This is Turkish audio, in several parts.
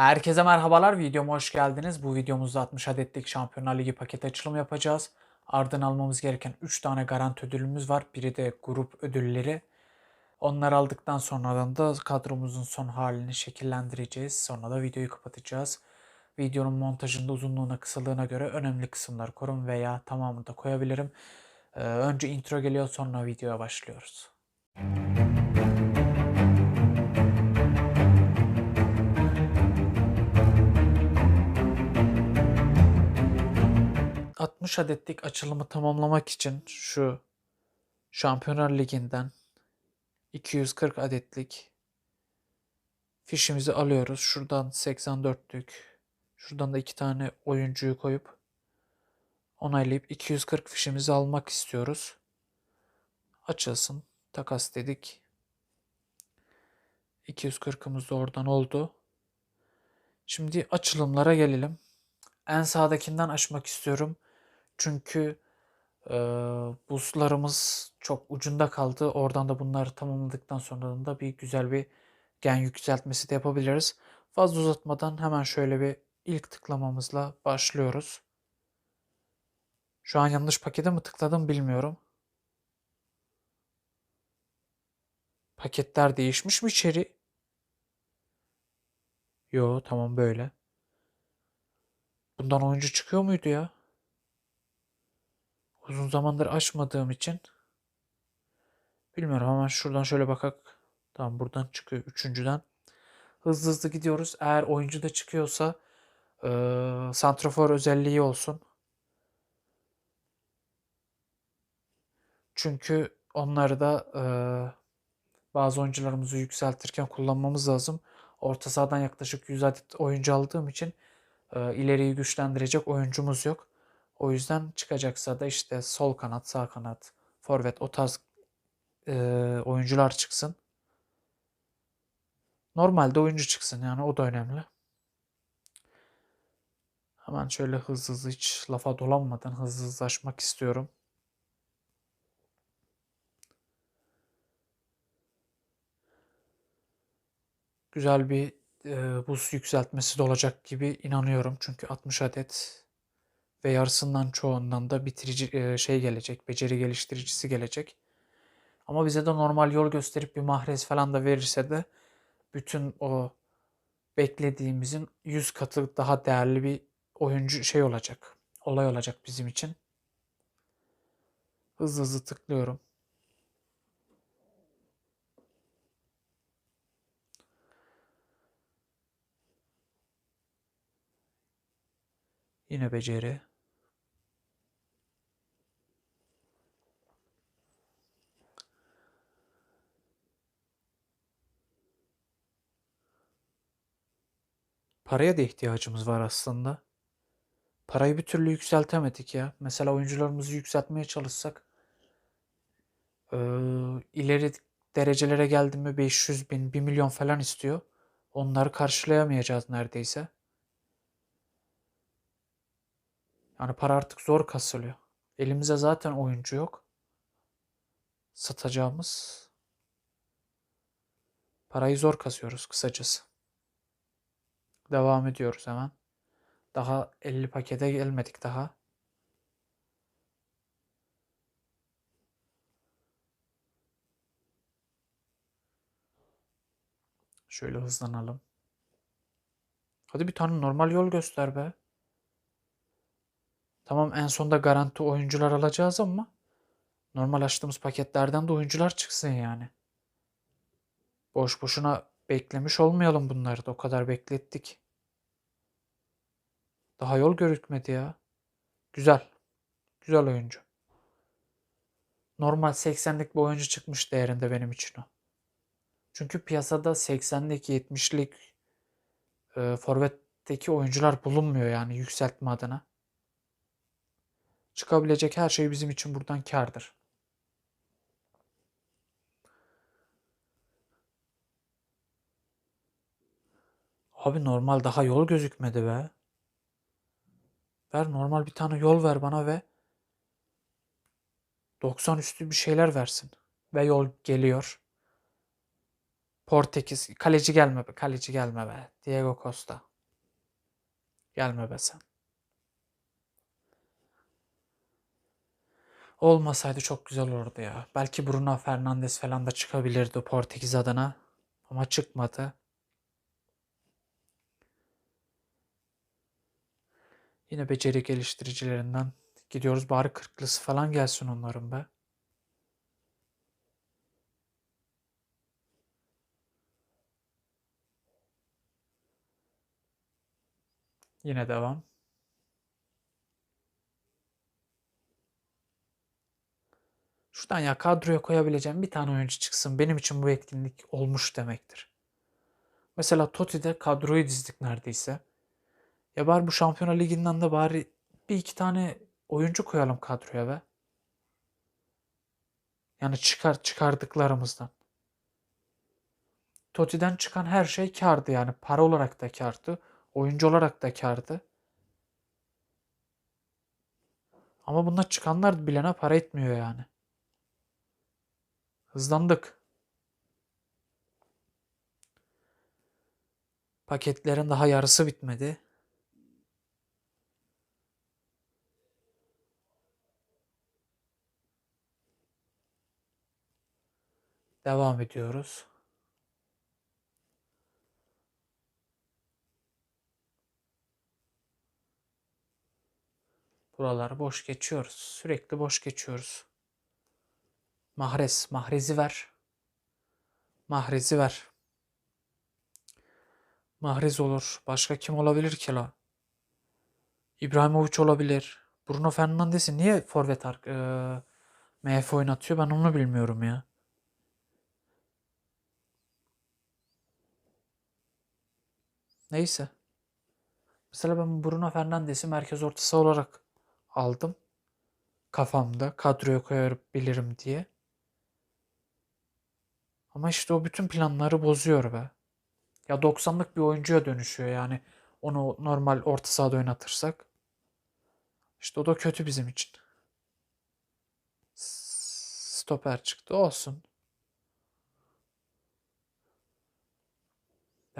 Herkese merhabalar. Videoma hoş geldiniz. Bu videomuzda 60 adetlik Şampiyonlar Ligi paket açılımı yapacağız. Ardından almamız gereken 3 tane garanti ödülümüz var. Biri de grup ödülleri. Onları aldıktan sonradan da kadromuzun son halini şekillendireceğiz. Sonra da videoyu kapatacağız. Videonun montajında uzunluğuna kısalığına göre önemli kısımlar korun veya tamamını da koyabilirim. Ee, önce intro geliyor sonra videoya başlıyoruz. 60 adetlik açılımı tamamlamak için şu Şampiyonlar Ligi'nden 240 adetlik fişimizi alıyoruz. Şuradan 84'lük, şuradan da iki tane oyuncuyu koyup onaylayıp 240 fişimizi almak istiyoruz. Açılsın. Takas dedik. 240'ımız da oradan oldu. Şimdi açılımlara gelelim. En sağdakinden açmak istiyorum. Çünkü e, boostlarımız çok ucunda kaldı. Oradan da bunları tamamladıktan sonra da bir güzel bir gen yükseltmesi de yapabiliriz. Fazla uzatmadan hemen şöyle bir ilk tıklamamızla başlıyoruz. Şu an yanlış pakete mi tıkladım bilmiyorum. Paketler değişmiş mi içeri? Yo tamam böyle. Bundan oyuncu çıkıyor muydu ya? Uzun zamandır açmadığım için bilmiyorum hemen şuradan şöyle bakak. Tamam buradan çıkıyor üçüncüden. Hızlı hızlı gidiyoruz. Eğer oyuncu da çıkıyorsa e, santrafor özelliği olsun. Çünkü onları da e, bazı oyuncularımızı yükseltirken kullanmamız lazım. Orta sahadan yaklaşık 100 adet oyuncu aldığım için e, ileriyi güçlendirecek oyuncumuz yok. O yüzden çıkacaksa da işte sol kanat, sağ kanat, forvet o tarz e, oyuncular çıksın. Normalde oyuncu çıksın yani o da önemli. Hemen şöyle hızlı hızlı hiç lafa dolanmadan hızlı açmak istiyorum. Güzel bir e, buz yükseltmesi de olacak gibi inanıyorum. Çünkü 60 adet ve yarısından çoğundan da bitirici e, şey gelecek, beceri geliştiricisi gelecek. Ama bize de normal yol gösterip bir mahrez falan da verirse de bütün o beklediğimizin 100 katı daha değerli bir oyuncu şey olacak. Olay olacak bizim için. Hızlı hızlı tıklıyorum. Yine beceri. Paraya da ihtiyacımız var aslında. Parayı bir türlü yükseltemedik ya. Mesela oyuncularımızı yükseltmeye çalışsak ee, ileri derecelere geldi mi 500 bin, 1 milyon falan istiyor. Onları karşılayamayacağız neredeyse. Yani para artık zor kasılıyor. Elimize zaten oyuncu yok. Satacağımız. Parayı zor kasıyoruz kısacası. Devam ediyoruz hemen. Daha 50 pakete gelmedik daha. Şöyle hızlanalım. Hadi bir tane normal yol göster be. Tamam en sonda garanti oyuncular alacağız ama normal açtığımız paketlerden de oyuncular çıksın yani. Boş boşuna beklemiş olmayalım bunları da o kadar beklettik. Daha yol görükmedi ya. Güzel. Güzel oyuncu. Normal 80'lik bir oyuncu çıkmış değerinde benim için o. Çünkü piyasada 80'lik 70'lik e, forvetteki oyuncular bulunmuyor yani yükseltme adına. Çıkabilecek her şey bizim için buradan kardır. Abi normal daha yol gözükmedi be. Ver normal bir tane yol ver bana ve 90 üstü bir şeyler versin. Ve yol geliyor. Portekiz. Kaleci gelme be. Kaleci gelme be. Diego Costa. Gelme be sen. Olmasaydı çok güzel olurdu ya. Belki Bruno Fernandes falan da çıkabilirdi Portekiz adına. Ama çıkmadı. Yine beceri geliştiricilerinden gidiyoruz. Bari kırklısı falan gelsin onların be. Yine devam. Şuradan ya kadroya koyabileceğim bir tane oyuncu çıksın. Benim için bu etkinlik olmuş demektir. Mesela Totti'de kadroyu dizdik neredeyse. Ya bari bu Şampiyonlar Ligi'nden de bari bir iki tane oyuncu koyalım kadroya be. Yani çıkar çıkardıklarımızdan. Totti'den çıkan her şey kardı yani. Para olarak da kardı. Oyuncu olarak da kardı. Ama bunlar çıkanlar bilene para etmiyor yani. Hızlandık. Paketlerin daha yarısı bitmedi. Devam ediyoruz. Buraları boş geçiyoruz. Sürekli boş geçiyoruz. Mahrez. Mahrez'i ver. Mahrez'i ver. Mahrez olur. Başka kim olabilir ki la? İbrahimovic olabilir. Bruno Fernandes'i niye forvet e, MF oynatıyor ben onu bilmiyorum ya. Neyse. Mesela ben Bruno Fernandes'i merkez ortası olarak aldım. Kafamda kadroya koyabilirim diye. Ama işte o bütün planları bozuyor be. Ya 90'lık bir oyuncuya dönüşüyor yani. Onu normal orta sahada oynatırsak. İşte o da kötü bizim için. Stoper çıktı olsun.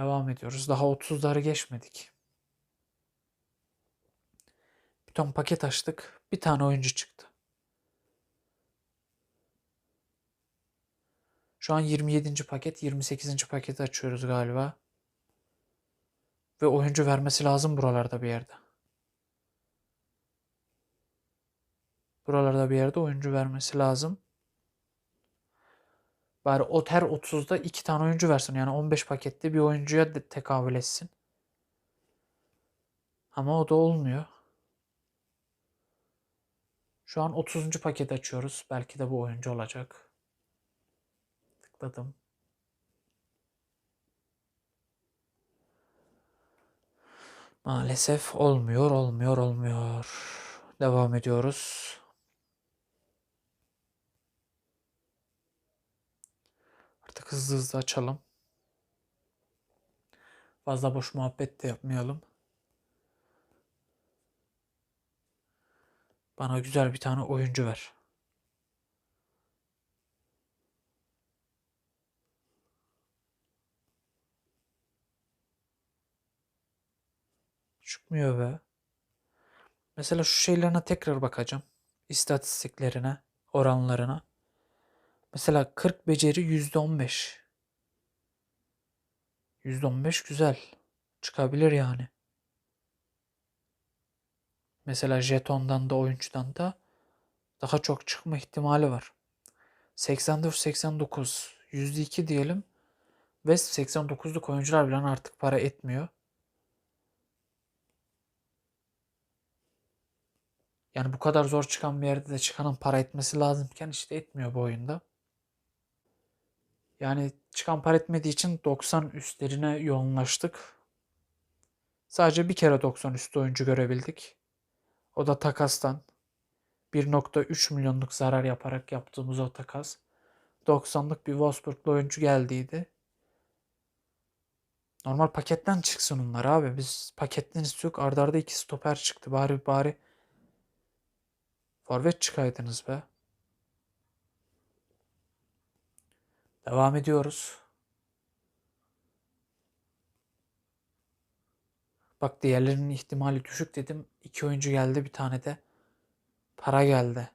Devam ediyoruz. Daha 30'ları geçmedik. Bir ton paket açtık. Bir tane oyuncu çıktı. Şu an 27. paket, 28. paketi açıyoruz galiba. Ve oyuncu vermesi lazım buralarda bir yerde. Buralarda bir yerde oyuncu vermesi lazım. Bari o her 30'da 2 tane oyuncu versin. Yani 15 pakette bir oyuncuya de tekabül etsin. Ama o da olmuyor. Şu an 30. paket açıyoruz. Belki de bu oyuncu olacak. Tıkladım. Maalesef olmuyor, olmuyor, olmuyor. Devam ediyoruz. Artık hızlı hızlı açalım. Fazla boş muhabbet de yapmayalım. Bana güzel bir tane oyuncu ver. Çıkmıyor be. Mesela şu şeylerine tekrar bakacağım. İstatistiklerine, oranlarına. Mesela 40 beceri %15. %15 güzel. Çıkabilir yani. Mesela jetondan da oyuncudan da daha çok çıkma ihtimali var. 84-89 %2 diyelim. Ve 89'luk oyuncular bile artık para etmiyor. Yani bu kadar zor çıkan bir yerde de çıkanın para etmesi lazımken işte etmiyor bu oyunda. Yani çıkan para etmediği için 90 üstlerine yoğunlaştık. Sadece bir kere 90 üstü oyuncu görebildik. O da takastan 1.3 milyonluk zarar yaparak yaptığımız o takas. 90'lık bir Wolfsburglu oyuncu geldiydi. Normal paketten çıksın onlar abi. Biz paketten istiyoruz. Arda arda iki stoper çıktı. Bari bari forvet çıkaydınız be. Devam ediyoruz. Bak diğerlerinin ihtimali düşük dedim. İki oyuncu geldi bir tane de para geldi.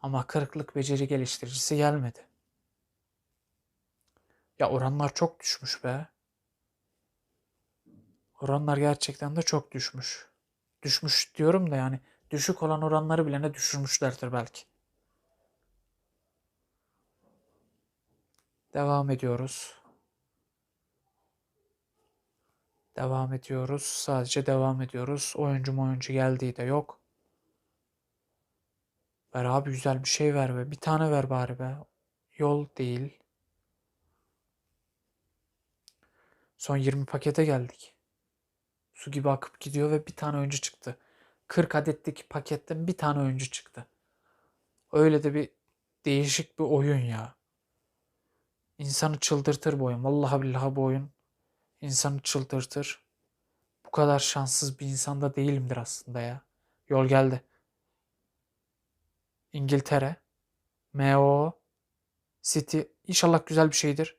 Ama kırıklık beceri geliştiricisi gelmedi. Ya oranlar çok düşmüş be. Oranlar gerçekten de çok düşmüş. Düşmüş diyorum da yani düşük olan oranları bile ne düşürmüşlerdir belki. Devam ediyoruz. Devam ediyoruz. Sadece devam ediyoruz. Oyuncu oyuncu geldiği de yok. Ver abi güzel bir şey ver be. Bir tane ver bari be. Yol değil. Son 20 pakete geldik. Su gibi akıp gidiyor ve bir tane oyuncu çıktı. 40 adetteki paketten bir tane oyuncu çıktı. Öyle de bir değişik bir oyun ya. İnsanı çıldırtır bu oyun. Vallahi billahi bu oyun insanı çıldırtır. Bu kadar şanssız bir insan da değilimdir aslında ya. Yol geldi. İngiltere. MO. City. İnşallah güzel bir şeydir.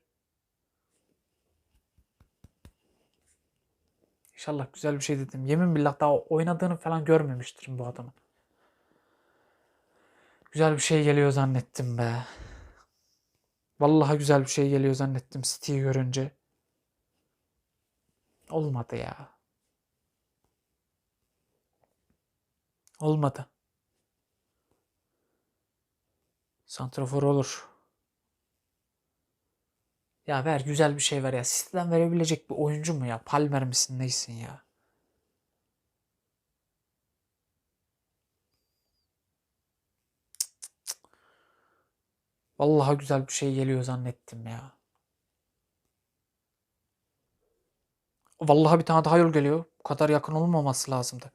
İnşallah güzel bir şey dedim. Yemin billah daha oynadığını falan görmemiştirim bu adamın. Güzel bir şey geliyor zannettim be. Vallahi güzel bir şey geliyor zannettim City'yi görünce. Olmadı ya. Olmadı. Santrafor olur. Ya ver güzel bir şey ver ya. City'den verebilecek bir oyuncu mu ya? Palmer misin neysin ya? Vallahi güzel bir şey geliyor zannettim ya. Vallahi bir tane daha yol geliyor. Bu kadar yakın olmaması lazımdı.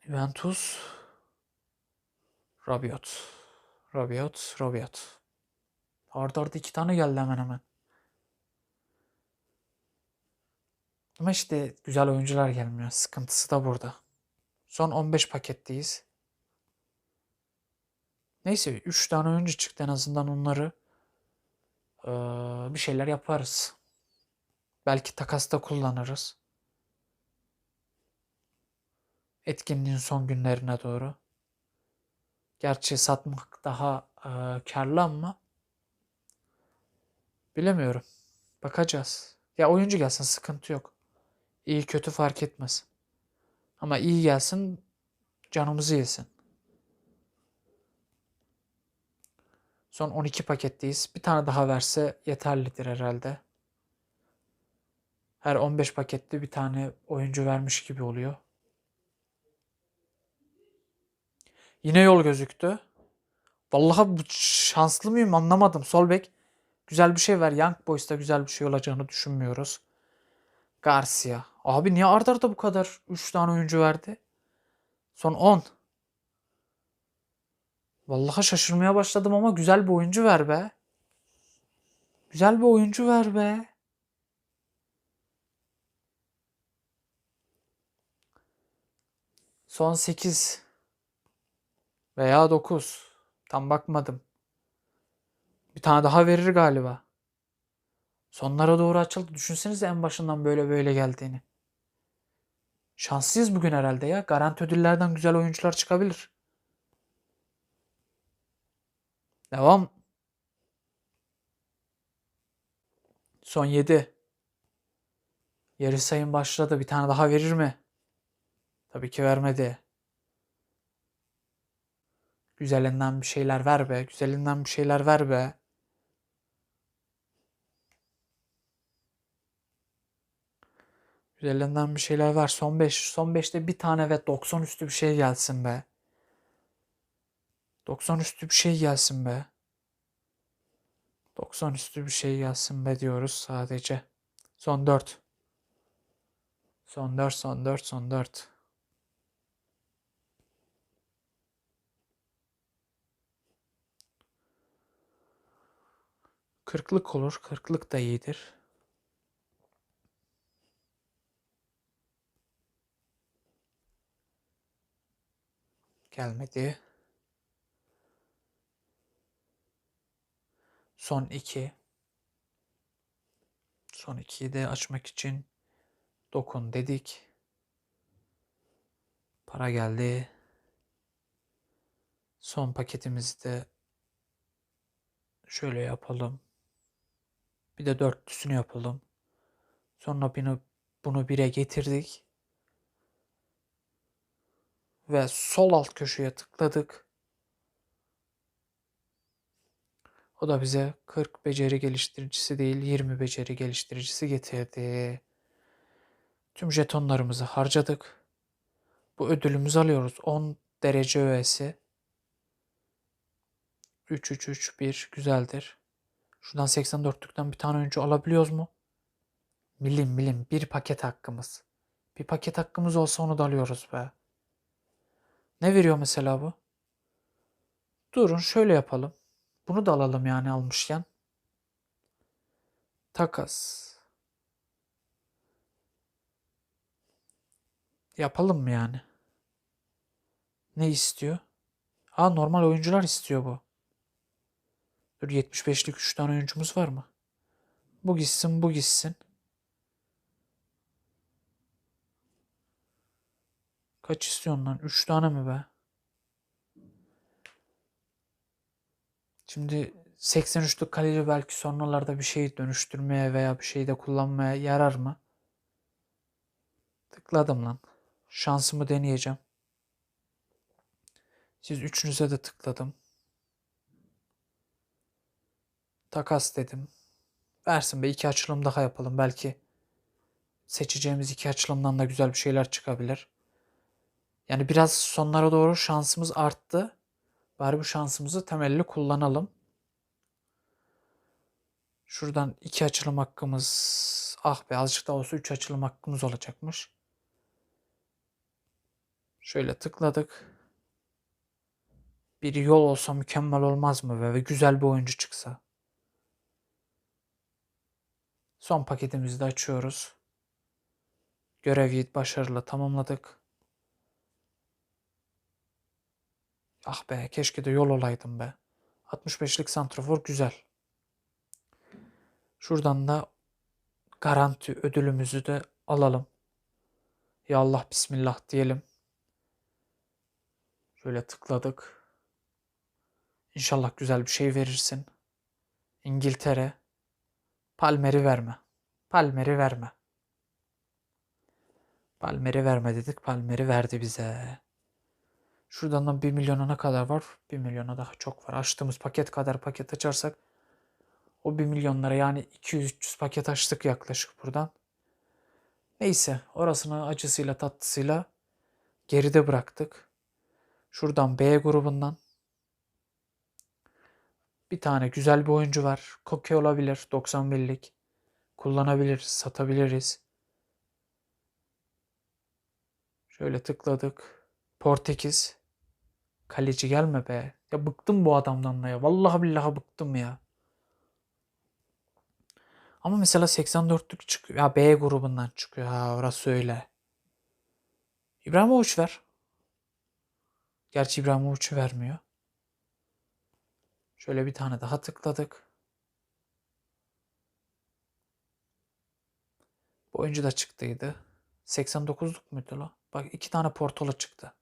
Juventus. Rabiot. Rabiot. Rabiot. Arda arda iki tane geldi hemen hemen. Ama işte güzel oyuncular gelmiyor. Sıkıntısı da burada. Son 15 paketteyiz. Neyse 3 tane oyuncu çıktı en azından onları ee, bir şeyler yaparız. Belki takasta kullanırız. Etkinliğin son günlerine doğru. Gerçi satmak daha e, karlı ama bilemiyorum. Bakacağız. Ya oyuncu gelsin sıkıntı yok. İyi kötü fark etmez. Ama iyi gelsin canımızı yesin. Son 12 paketteyiz. Bir tane daha verse yeterlidir herhalde. Her 15 pakette bir tane oyuncu vermiş gibi oluyor. Yine yol gözüktü. Vallahi şanslı mıyım anlamadım. Solbek güzel bir şey ver. Young Boys'ta güzel bir şey olacağını düşünmüyoruz. Garcia. Abi niye ardarda arda bu kadar 3 tane oyuncu verdi? Son 10. Vallahi şaşırmaya başladım ama güzel bir oyuncu ver be. Güzel bir oyuncu ver be. Son 8 veya 9. Tam bakmadım. Bir tane daha verir galiba. Sonlara doğru açıldı. Düşünsenize en başından böyle böyle geldiğini. Şanslıyız bugün herhalde ya. Garanti ödüllerden güzel oyuncular çıkabilir. Devam. Son 7. Yarı sayım başladı. Bir tane daha verir mi? Tabii ki vermedi. Güzelinden bir şeyler ver be. Güzelinden bir şeyler ver be. Güzelinden bir şeyler ver. Son 5. Son 5'te bir tane ve 90 üstü bir şey gelsin be. 90 üstü bir şey gelsin be. 90 üstü bir şey gelsin be diyoruz sadece. Son 4. Son 4, son 4, son 4. Kırklık olur. Kırklık da iyidir. Gelmedi. Son 2. Son ikiyi de açmak için dokun dedik. Para geldi. Son paketimizi de şöyle yapalım. Bir de dörtlüsünü yapalım. Sonra bunu, bunu bire getirdik. Ve sol alt köşeye tıkladık. O da bize 40 beceri geliştiricisi değil 20 beceri geliştiricisi getirdi. Tüm jetonlarımızı harcadık. Bu ödülümüzü alıyoruz. 10 derece öğesi. 3 3 3 1 güzeldir. Şuradan 84'lükten bir tane oyuncu alabiliyoruz mu? Milim milim bir paket hakkımız. Bir paket hakkımız olsa onu da alıyoruz be. Ne veriyor mesela bu? Durun şöyle yapalım. Bunu da alalım yani almışken. Takas. Yapalım mı yani? Ne istiyor? Aa normal oyuncular istiyor bu. Dur 75'lik 3 tane oyuncumuz var mı? Bu gitsin bu gitsin. Kaç istiyorsun lan? 3 tane mi be? Şimdi 83'lük kaleci belki sonralarda bir şey dönüştürmeye veya bir şey de kullanmaya yarar mı? Tıkladım lan. Şansımı deneyeceğim. Siz üçünüze de tıkladım. Takas dedim. Versin be iki açılım daha yapalım. Belki seçeceğimiz iki açılımdan da güzel bir şeyler çıkabilir. Yani biraz sonlara doğru şansımız arttı. Bari bu şansımızı temelli kullanalım. Şuradan iki açılım hakkımız ah be azıcık da olsa üç açılım hakkımız olacakmış. Şöyle tıkladık. Bir yol olsa mükemmel olmaz mı ve güzel bir oyuncu çıksa. Son paketimizi de açıyoruz. Görevi başarılı tamamladık. Ah be keşke de yol olaydım be. 65'lik santrafor güzel. Şuradan da garanti ödülümüzü de alalım. Ya Allah bismillah diyelim. Şöyle tıkladık. İnşallah güzel bir şey verirsin. İngiltere. Palmer'i verme. Palmer'i verme. Palmer'i verme dedik. Palmer'i verdi bize. Şuradan da 1 milyona ne kadar var? 1 milyona daha çok var. Açtığımız paket kadar paket açarsak o 1 milyonlara yani 200-300 paket açtık yaklaşık buradan. Neyse orasını acısıyla tatlısıyla geride bıraktık. Şuradan B grubundan bir tane güzel bir oyuncu var. Koke olabilir 91'lik. Kullanabiliriz, satabiliriz. Şöyle tıkladık. Portekiz. Kaleci gelme be. Ya bıktım bu adamdan da ya. Vallahi billahi bıktım ya. Ama mesela 84'lük çıkıyor. Ya B grubundan çıkıyor. Ha orası öyle. İbrahimovic ver. Gerçi İbrahimovic'i vermiyor. Şöyle bir tane daha tıkladık. Bu oyuncu da çıktıydı. 89'luk muydu la? Bak iki tane portola çıktı.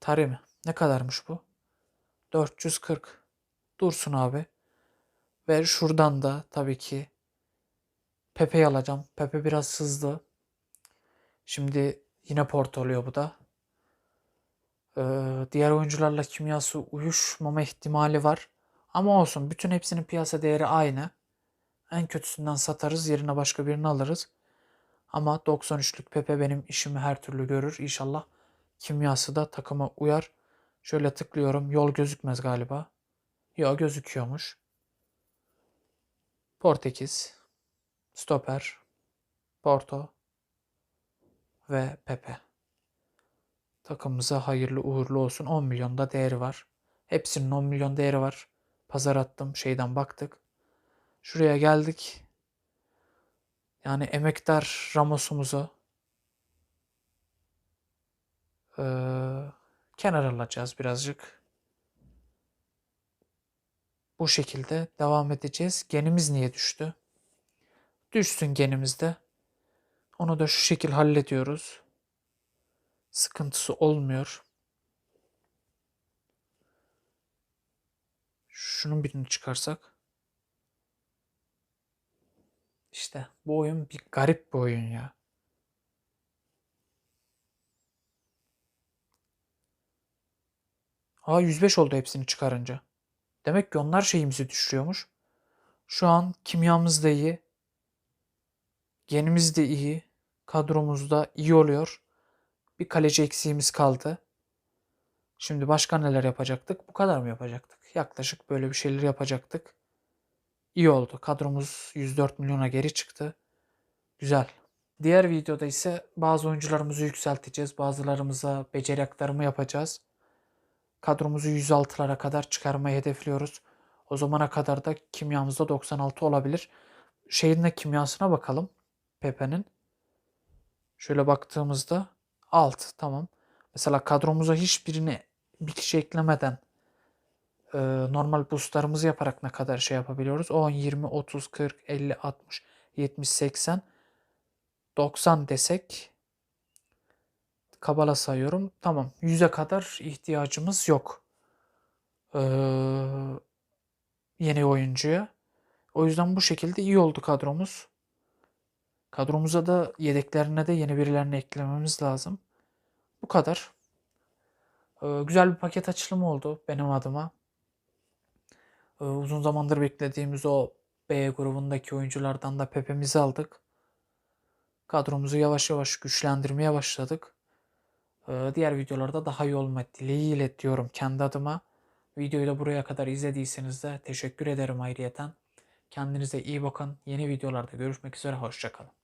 Tarih Ne kadarmış bu? 440. Dursun abi. Ve şuradan da tabii ki Pepe'yi alacağım. Pepe biraz hızlı. Şimdi yine portoluyor bu da. Ee, diğer oyuncularla kimyası uyuşmama ihtimali var. Ama olsun. Bütün hepsinin piyasa değeri aynı. En kötüsünden satarız. Yerine başka birini alırız. Ama 93'lük Pepe benim işimi her türlü görür. İnşallah kimyası da takıma uyar. Şöyle tıklıyorum. Yol gözükmez galiba. Yok gözüküyormuş. Portekiz, Stoper, Porto ve Pepe. Takımımıza hayırlı uğurlu olsun. 10 milyon da değeri var. Hepsinin 10 milyon değeri var. Pazar attım. Şeyden baktık. Şuraya geldik. Yani emektar Ramos'umuzu e, kenar alacağız birazcık. Bu şekilde devam edeceğiz. Genimiz niye düştü? düşsün genimizde. Onu da şu şekil hallediyoruz. Sıkıntısı olmuyor. Şunun birini çıkarsak. İşte bu oyun bir garip bir oyun ya. Aa 105 oldu hepsini çıkarınca. Demek ki onlar şeyimizi düşürüyormuş. Şu an kimyamız da iyi. Genimiz de iyi. Kadromuz da iyi oluyor. Bir kaleci eksiğimiz kaldı. Şimdi başka neler yapacaktık? Bu kadar mı yapacaktık? Yaklaşık böyle bir şeyler yapacaktık. İyi oldu. Kadromuz 104 milyona geri çıktı. Güzel. Diğer videoda ise bazı oyuncularımızı yükselteceğiz. Bazılarımıza beceri aktarımı yapacağız. Kadromuzu 106'lara kadar çıkarmayı hedefliyoruz. O zamana kadar da kimyamızda 96 olabilir. Şeyin de kimyasına bakalım. Pepe'nin. Şöyle baktığımızda alt tamam. Mesela kadromuza hiçbirini bir kişi eklemeden e, normal boostlarımızı yaparak ne kadar şey yapabiliyoruz? 10, 20, 30, 40, 50, 60, 70, 80, 90 desek kabala sayıyorum. Tamam 100'e kadar ihtiyacımız yok. Ee, yeni oyuncuya. O yüzden bu şekilde iyi oldu kadromuz. Kadromuza da yedeklerine de yeni birilerini eklememiz lazım. Bu kadar. Ee, güzel bir paket açılımı oldu benim adıma. Ee, uzun zamandır beklediğimiz o B grubundaki oyunculardan da Pepe'mizi aldık. Kadromuzu yavaş yavaş güçlendirmeye başladık. Ee, diğer videolarda daha iyi olma dileğiyle diyorum kendi adıma. Videoyu da buraya kadar izlediyseniz de teşekkür ederim ayrıyeten. Kendinize iyi bakın. Yeni videolarda görüşmek üzere. Hoşçakalın.